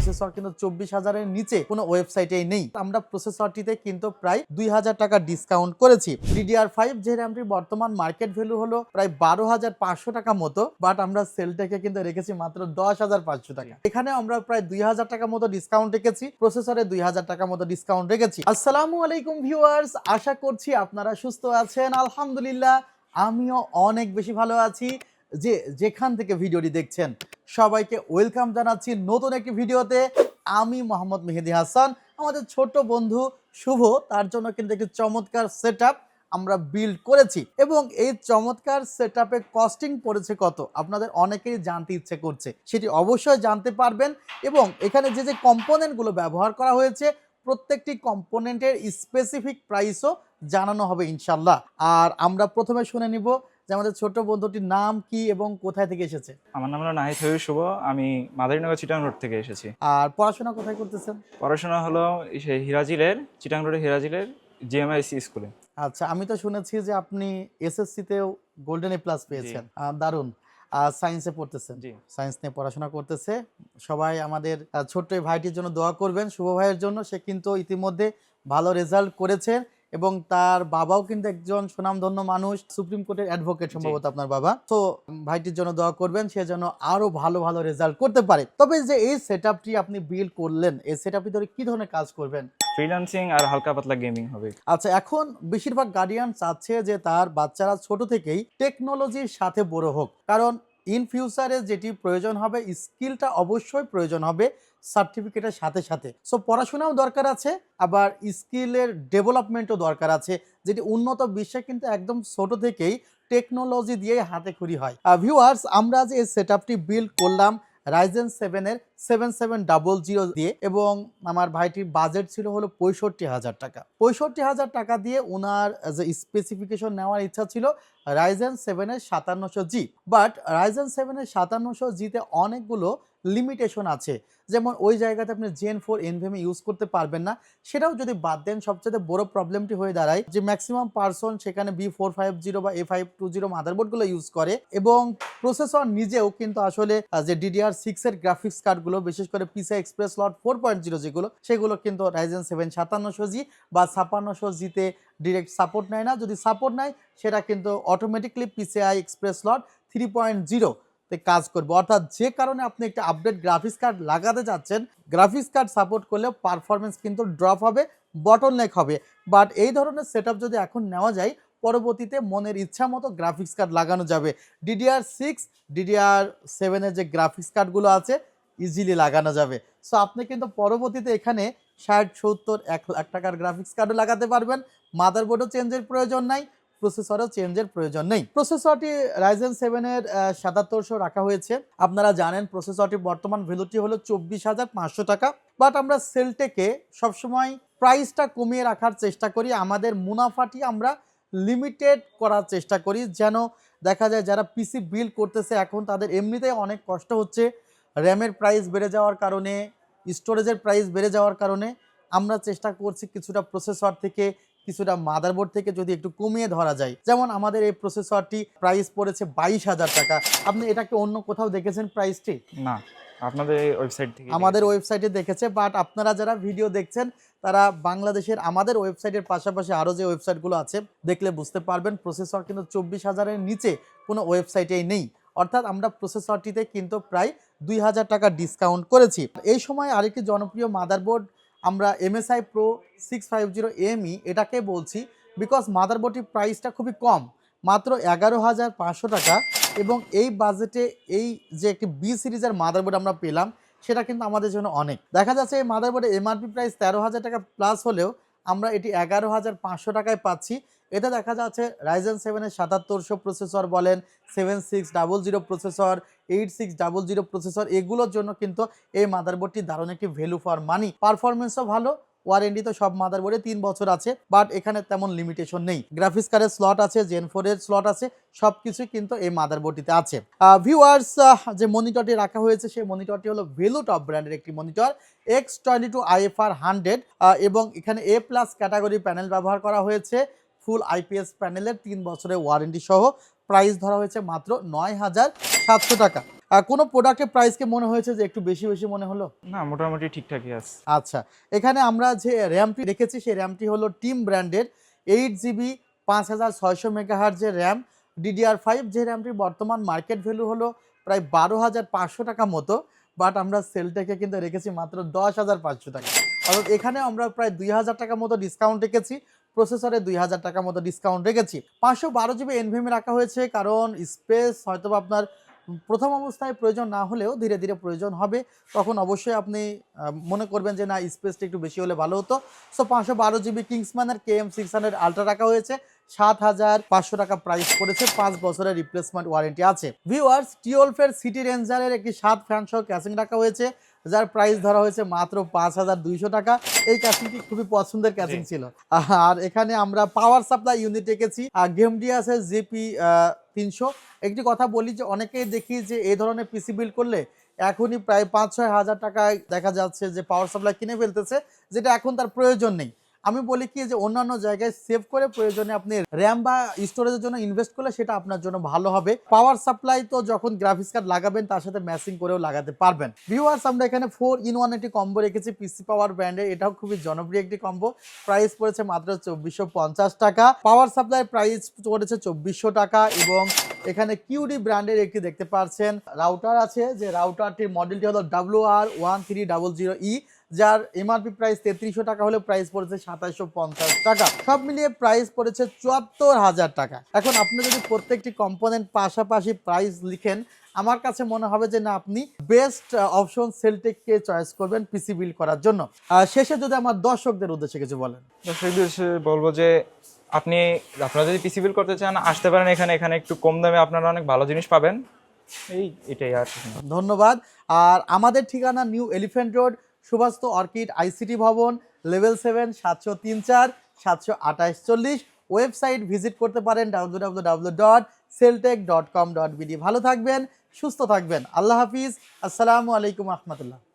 Processor কিন্তু চব্বিশ হাজারের নিচে কোনো ওয়েবসাইটেই নেই। আমরা প্রসেসরটিতে কিন্তু প্রায় দুই হাজার টাকা ডিসকাউন্ট করেছি। ডিডিআর ফাইভ যে র্যামটির বর্তমান মার্কেট ভ্যালু হলো প্রায় বারো হাজার পাঁচশো টাকা মতো বাট আমরা সেলটাকে কিন্তু রেখেছি মাত্র দশ হাজার পাঁচশো টাকা। এখানে আমরা প্রায় দুই হাজার টাকা মতো ডিসকাউন্ট রেখেছি প্রসেসরে দুই হাজার টাকা মতো ডিসকাউন্ট রেখেছি। আসসালামু আলাইকুম ভিউয়ার্স আশা করছি আপনারা সুস্থ আছেন, আলহামদুলিল্লাহ। আমিও অনেক বেশি ভালো আছি। যে, যেখান থেকে ভিডিওটি দেখছেন সবাইকে ওয়েলকাম জানাচ্ছি নতুন একটি ভিডিওতে। আমি মোহাম্মদ মেহেদি হাসান। আমাদের ছোট বন্ধু শুভ, তার জন্য কিন্তু একটি চমৎকার সেট আমরা বিল্ড করেছি। এবং এই চমৎকার সেট কস্টিং পড়েছে কত? আপনাদের অনেকেই জানতে ইচ্ছে করছে। সেটি অবশ্যই জানতে পারবেন। এবং এখানে যে যে কম্পোনেন্টগুলো ব্যবহার করা হয়েছে, প্রত্যেকটি কম্পোনেন্টের স্পেসিফিক প্রাইসও জানানো হবে ইনশাল্লাহ আর আমরা প্রথমে শুনে নিব যে আমাদের ছোট বন্ধুটির নাম কি এবং কোথায় থেকে এসেছে? আমার নাম হলো নাহিদ হবি শুভ। আমি মাদারীনগর চিটাং রোড থেকে এসেছি। আর পড়াশোনা কোথায় করতেছেন? পড়াশোনা হলো সেই হিরাজিলের চিটাং রোডের হিরাজিলের জিএমআইসি স্কুলে। আচ্ছা আমি তো শুনেছি যে আপনি এসএসসিতেও গোল্ডেন এ প্লাস পেয়েছেন। দারুণ। আর সায়েন্সে পড়তেছেন। জি। সায়েন্স নিয়ে পড়াশোনা করতেছে। সবাই আমাদের ছোট্ট ভাইটির জন্য দোয়া করবেন। শুভ ভাইয়ের জন্য। সে কিন্তু ইতিমধ্যে ভালো রেজাল্ট করেছে। এবং তার বাবাও কিন্তু একজন সুনামধন্য মানুষ সুপ্রিম কোর্টের অ্যাডভোকেট সম্ভবত আপনার বাবা। তো ভাইটির জন্য দোয়া করবেন সে যেন আরও ভালো ভালো রেজাল্ট করতে পারে। তবে যে এই সেট আপনি বিল্ড করলেন এই সেট আপটি ধরে কি ধরনের কাজ করবেন? ফ্রিল্যান্সিং আর হালকা পাতলা গেমিং হবে। আচ্ছা এখন বেশিরভাগ গার্ডিয়ান চাচ্ছে যে তার বাচ্চারা ছোট থেকেই টেকনোলজির সাথে বড় হোক। কারণ ইন ফিউচারে যেটি প্রয়োজন হবে, স্কিলটা অবশ্যই প্রয়োজন হবে সার্টিফিকেটের সাথে সাথে। সো পড়াশোনাও দরকার আছে, আবার স্কিলের ডেভেলপমেন্টও দরকার আছে, যেটি উন্নত বিশ্বে কিন্তু একদম ছোট থেকেই টেকনোলজি দিয়ে হাতে খড়ি হয়। ভিউয়ার্স আমরা যে সেট আপটি বিল্ড করলাম রাইজেন সেভেনের সেভেন সেভেন ডাবল জিরো দিয়ে এবং আমার ভাইটির বাজেট ছিল হলো পঁয়ষট্টি হাজার টাকা। পঁয়ষট্টি হাজার টাকা দিয়ে ওনার যে স্পেসিফিকেশন নেওয়ার ইচ্ছা ছিল রাইজেন সেভেনের সাতান্নশো জি বাট রাইজেন সেভেনের সাতান্নশো জিতে অনেকগুলো লিমিটেশন আছে। যেমন ওই জায়গাতে আপনি জেন ফোর এনভিএম ইউজ করতে পারবেন না। সেটাও যদি বাদ দেন সবচেয়ে বড় প্রবলেমটি হয়ে দাঁড়ায় যে ম্যাক্সিমাম পার্সন সেখানে বি ফোর ফাইভ জিরো বা এ ফাইভ টু জিরো মাদারবোর্ডগুলো ইউজ করে এবং প্রসেসর নিজেও কিন্তু আসলে যে ডিডিআর সিক্স এর গ্রাফিক্স কার্ডগুলো বিশেষ করে পিসা express lot four point zero যেগুলো, সেগুলো কিন্তু রাইজেন সেভেন সাতান্নশো জি বা ছাপান্নশো জিতে ডিরেক্ট সাপোর্ট নেয় না। যদি সাপোর্ট নেয়, সেটা কিন্তু automatically PCI express lot three point zero কাজ করবে। অর্থাৎ যে কারণে আপনি একটা আপডেট গ্রাফিক্স কার্ড লাগাতে যাচ্ছেন গ্রাফিক্স কার্ড সাপোর্ট করলে পারফরমেন্স কিন্তু ড্রপ হবে বটল নেক হবে। বাট এই ধরনের সেট যদি এখন নেওয়া যায়, পরবর্তীতে মনের ইচ্ছা মতো গ্রাফিক্স কার্ড লাগানো যাবে। ডিডিআর সিক্স ডিডিআর সেভেনের যে গ্রাফিক্স কার্ডগুলো আছে ইজিলি লাগানো যাবে। সো আপনি কিন্তু পরবর্তীতে এখানে ষাট, সত্তর, এক লাখ টাকার গ্রাফিক্স কার্ডও লাগাতে পারবেন। মাদারবোর্ডও চেঞ্জের প্রয়োজন নাই। প্রসেসরও চেঞ্জের প্রয়োজন নেই। প্রসেসরটি রাইজেন সেভেনের সাতাত্তরশো রাখা হয়েছে। আপনারা জানেন প্রসেসরটি বর্তমান ভ্যালুটি হলো চব্বিশ হাজার পাঁচশো টাকা। বাট আমরা সেলটেকে সবসময় প্রাইসটা কমিয়ে রাখার চেষ্টা করি। আমাদের মুনাফাটি আমরা লিমিটেড করার চেষ্টা করি। যেন দেখা যায় যারা পিসি বিল্ড করতেছে এখন তাদের এমনিতেই অনেক কষ্ট হচ্ছে। র্যামের প্রাইস বেড়ে যাওয়ার কারণে স্টোরেজের প্রাইস বেড়ে যাওয়ার কারণে আমরা চেষ্টা করছি কিছুটা প্রসেসর থেকে কিছুটা মাদারবোর্ড থেকে যদি একটু কমিয়ে ধরা যায় যেমন আমাদের এই প্রসেসরটি প্রাইস পড়েছে বাইশ হাজার টাকা। আপনি এটাকে অন্য কোথাও দেখেছেন প্রাইসটি না আপনাদের ওয়েবসাইট থেকে আমাদের ওয়েবসাইটে দেখেছে বাট আপনারা যারা ভিডিও দেখছেন তারা বাংলাদেশের আমাদের ওয়েবসাইটের পাশাপাশি আরও যে ওয়েবসাইটগুলো আছে দেখলে বুঝতে পারবেন প্রসেসর কিন্তু চব্বিশ হাজারের নিচে কোনো ওয়েবসাইটেই নেই। অর্থাৎ আমরা প্রসেসরটিতে কিন্তু প্রায় দুই হাজার টাকা ডিসকাউন্ট করেছি। এই সময় আরেকটি জনপ্রিয় মাদারবোর্ড আমরা MSI pro six five zero ME এটাকে বলছি বিকজ মাদারবোর্ডটির প্রাইসটা খুবই কম, মাত্র এগারো হাজার পাঁচশো টাকা এবং এই বাজেটে এই যে একটি বি সিরিজের মাদারবোর্ড আমরা পেলাম, সেটা কিন্তু আমাদের জন্য অনেক। দেখা যাচ্ছে এই মাদারবোর্ডের এমআরপি প্রাইস তেরো হাজার টাকা প্লাস হলেও আমরা এটি এগারো হাজার পাঁচশো টাকায় পাচ্ছি। এতে দেখা যাচ্ছে রাইজেন সেভেনের সাতাত্তরশো প্রসেসর বলেন seven six double zero processor eight six double zero processor এগুলোর জন্য কিন্তু এই মাদারবোর্ডটি দারুণ একটি ভ্যালু ফর মানি পারফরমেন্সও ভালো ওয়ারেন্টি তো সব মাদারবোর্ডে তিন বছর আছে বাট এখানে তেমন লিমিটেশন নেই। গ্রাফিক্স কার্ডের স্লট আছে জেন ফোরের স্লট আছে সব কিছুই কিন্তু এই মাদারবোর্ডটিতে আছে। ভিউয়ার্স যে মনিটরটি রাখা হয়েছে, সেই মনিটরটি হলো ভেলু টপ ব্র্যান্ডের একটি monitor X twenty two IFR hundred এবং এখানে এ প্লাস ক্যাটাগরি প্যানেল ব্যবহার করা হয়েছে। ফুল আইপিএস প্যানেলের তিন বছরের ওয়ারেন্টি সহ প্রাইস ধরা হয়েছে মাত্র নয় হাজার সাতশো টাকা। আহ, কোনো প্রোডাক্টের প্রাইসকে মনে হয়েছে যে একটু বেশি বেশি মনে হলো? না মোটামুটি ঠিকঠাকই আছে। আচ্ছা এখানে আমরা যে র্যামটি রেখেছি সেই র্যামটি হলো টিম ব্র্যান্ডের এইট জিবি পাঁচ হাজার ছয়শো মেগাহার যে র্যাম ডিডিআর ফাইভ যে র্যামটির বর্তমান মার্কেট ভ্যালু হলো প্রায় বারো হাজার পাঁচশো টাকা মতো বাট আমরা সেলটাকে কিন্তু রেখেছি মাত্র দশ হাজার পাঁচশো টাকা। অর্থাৎ এখানে আমরা প্রায় দুই হাজার টাকা মতো ডিসকাউন্ট রেখেছি প্রসেসরে দুই হাজার টাকার মতো ডিসকাউন্ট রেখেছি। পাঁচশো বারো জিবি এনভিএমে রাখা হয়েছে, কারণ স্পেস হয়তো আপনার প্রথম অবস্থায় প্রয়োজন না হলেও ধীরে ধীরে প্রয়োজন হবে। তখন অবশ্যই আপনি মনে করবেন যে না স্পেসটা একটু বেশি হলে ভালো হতো। সো পাঁচশো বারো GB কিংসম্যানের K M six hundred ultra রাখা হয়েছে। সাত হাজার পাঁচশো টাকা প্রাইস করেছে পাঁচ বছরের রিপ্লেসমেন্ট ওয়ারেন্টি আছে। ভিউয়ার্স টিওলফের সিটি রেঞ্জারের একটি সাত ফ্যান ক্যাসিং রাখা হয়েছে। যার প্রাইস ধরা হয়েছে মাত্র পাঁচ হাজার দুইশো টাকা। এই ক্যাসিংটি খুবই পছন্দের ক্যাসিং ছিল। আর এখানে আমরা পাওয়ার সাপ্লাই ইউনিট এঁকেছি। আর গেমডি আছে জিপি তিনশো। একটি কথা বলি যে অনেকেই দেখি যে এই ধরনের পিসি বিল করলে এখনই প্রায় পাঁচ ছয় হাজার টাকায় দেখা যাচ্ছে যে পাওয়ার সাপ্লাই কিনে ফেলতেছে যেটা এখন তার প্রয়োজন নেই। আমি বলি কি, যে অন্যান্য জায়গায় সেভ করে প্রয়োজনে আপনি র্যাম বা স্টোরেজের জন্য ইনভেস্ট করলে সেটা আপনার জন্য ভালো হবে। পাওয়ার সাপ্লাই তো যখন গ্রাফিক্স কার্ড লাগাবেন, তার সাথে ম্যাচিং করেও লাগাতে পারবেন। ভিউয়ার্স আমরা এখানে ফোর ইন ওয়ান একটি কম্বো রেখেছি পিসি পাওয়ার ব্র্যান্ডের এটাও খুবই জনপ্রিয় একটি কম্বো প্রাইস পড়েছে মাত্র চব্বিশশো পঞ্চাশ টাকা। পাওয়ার সাপ্লাই প্রাইস পড়েছে চব্বিশশো টাকা এবং এখানে কিউডি ব্র্যান্ডের একটি দেখতে পাচ্ছেন রাউটার আছে, যে রাউটারটির মডেলটি হলো W R one three double zero E যার এমআরপি প্রাইস তেত্রিশশো টাকা হলে প্রাইস পড়েছে সাতাশশো পঞ্চাশ টাকা। সব মিলিয়ে প্রাইস পড়েছে চুয়াত্তর হাজার টাকা। এখন আপনি যদি প্রত্যেকটি কম্পোনেন্ট পাশাপাশি প্রাইস লিখেন আমার কাছে মনে হবে যে না আপনি বেস্ট অপশন সেলটেককে চয়েস করবেন পিসি বিল্ড করার জন্য। শেষে যদি আমার দর্শকদের উদ্দেশ্যে কিছু বলেন। দর্শকদের বলব যে আপনি আপনারা যদি পিসি বিল করতে চান আসতে পারেন এখানে। এখানে একটু কম দামে আপনারা অনেক ভালো জিনিস পাবেন। এই এটাই আর ধন্যবাদ। আর আমাদের ঠিকানা new elephant road সুভাস্ত orchid, ICT ভবন, লেভেল সেভেন, সাতশো তিন চার, সাতশো আঠাশ চল্লিশ। ওয়েবসাইট ভিজিট করতে পারেন W dot Celltech dot com dot BD. ভালো থাকবেন, সুস্থ থাকবেন। আল্লাহ হাফিজ। আসসালামু আলাইকুম রহমতুল্লাহ।